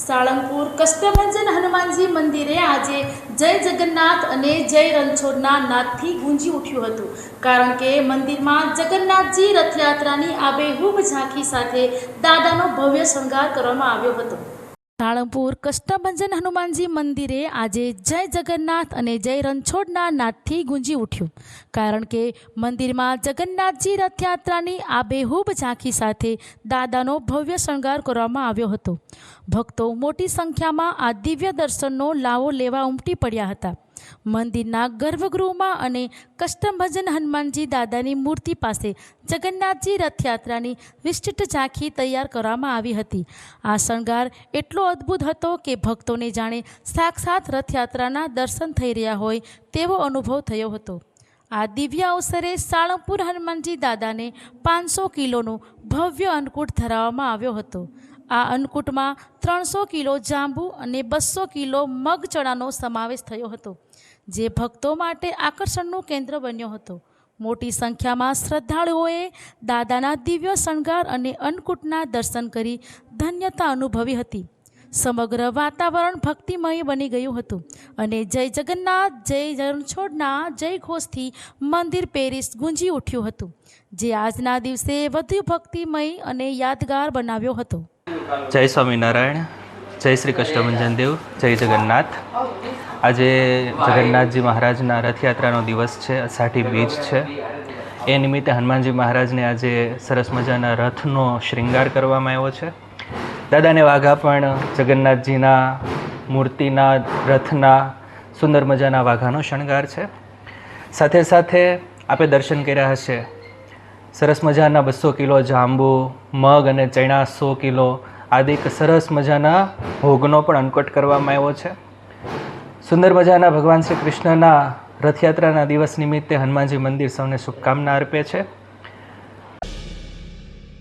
સાળંગપુર કષ્ટભંજન હનુમાનજી મંદિરે આજે જય જગન્નાથ અને જય રણછોડના નાદથી ગુંજી ઉઠ્યું હતું. કારણ કે મંદિરમાં જગન્નાથજી રથયાત્રાની આબેહૂબ ઝાંખી સાથે દાદાનો ભવ્ય શણગાર કરવામાં આવ્યો હતો. સાળંગપુર કષ્ટભંજન હનુમાનજી મંદિરે આજે જય જગન્નાથ અને જય રણછોડના નાદથી ગુંજી ઉઠ્યું. કારણ કે મંદિરમાં જગન્નાથજી રથયાત્રાની આબેહૂબ ઝાંખી સાથે દાદાનો ભવ્ય શણગાર કરવામાં આવ્યો હતો. ભક્તો મોટી સંખ્યામાં આ દિવ્ય દર્શનનો લાવો લેવા ઉમટી પડ્યા હતા. મંદિરના ગર્ભગૃહમાં અને કષ્ટભજન હનુમાનજી દાદાની મૂર્તિ પાસે જગન્નાથજી રથયાત્રાની વિશિષ્ટ ઝાંખી તૈયાર કરવામાં આવી હતી. આ શણગાર એટલો અદ્ભુત હતો કે ભક્તોને જાણે સાક્ષાત રથયાત્રાના દર્શન થઈ રહ્યા હોય તેવો અનુભવ થયો હતો. આ દિવ્ય અવસરે સાળંગપુર હનુમાનજી દાદાને પાંચસો કિલોનો ભવ્ય અન્નકૂટ ધરાવવામાં આવ્યો હતો. આ અન્નકૂટમાં ત્રણસો કિલો જાંબુ અને બસો કિલો મગ ચણાનો સમાવેશ થયો હતો, જે ભક્તો માટે આકર્ષણનું કેન્દ્ર બન્યો હતો. મોટી સંખ્યામાં શ્રદ્ધાળુઓએ દાદાના દિવ્ય શણગાર અને અન્નકૂટના દર્શન કરી ધન્યતા અનુભવી હતી. સમગ્ર વાતાવરણ ભક્તિમય બની ગયું હતું અને જય જગન્નાથ, જય રણછોડના જય ઘોષથી મંદિર પેરિસ ગુંજી ઉઠ્યું હતું, જે આજના દિવસે વધુ ભક્તિમય અને યાદગાર બનાવ્યો હતો. જય સ્વામિનારાયણ, જય શ્રી કૃષ્ણભંજન દેવ, જય જગન્નાથ. આજે જગન્નાથજી મહારાજના રથયાત્રાનો દિવસ છે, અષાઢી બીજ છે. એ નિમિત્તે હનુમાનજી મહારાજને આજે સરસ મજાના રથનો શૃંગાર કરવામાં આવ્યો છે. દાદાને વાઘા પણ જગન્નાથજીના મૂર્તિના રથના સુંદર મજાના વાઘાનો શણગાર છે. સાથે સાથે આપે દર્શન કર્યા હશે. સરસ મજાના બસો કિલો જાંબુ, મગ અને ચણા સો કિલો આદિક સરસ મજાના ભોગનો પણ અન્કટ કરવામાં આવ્યો છે. સુંદર મજાના ભગવાન શ્રી કૃષ્ણના રથયાત્રાના દિવસ નિમિત્તે હનુમાનજી મંદિર સૌને શુભકામના અર્પે છે.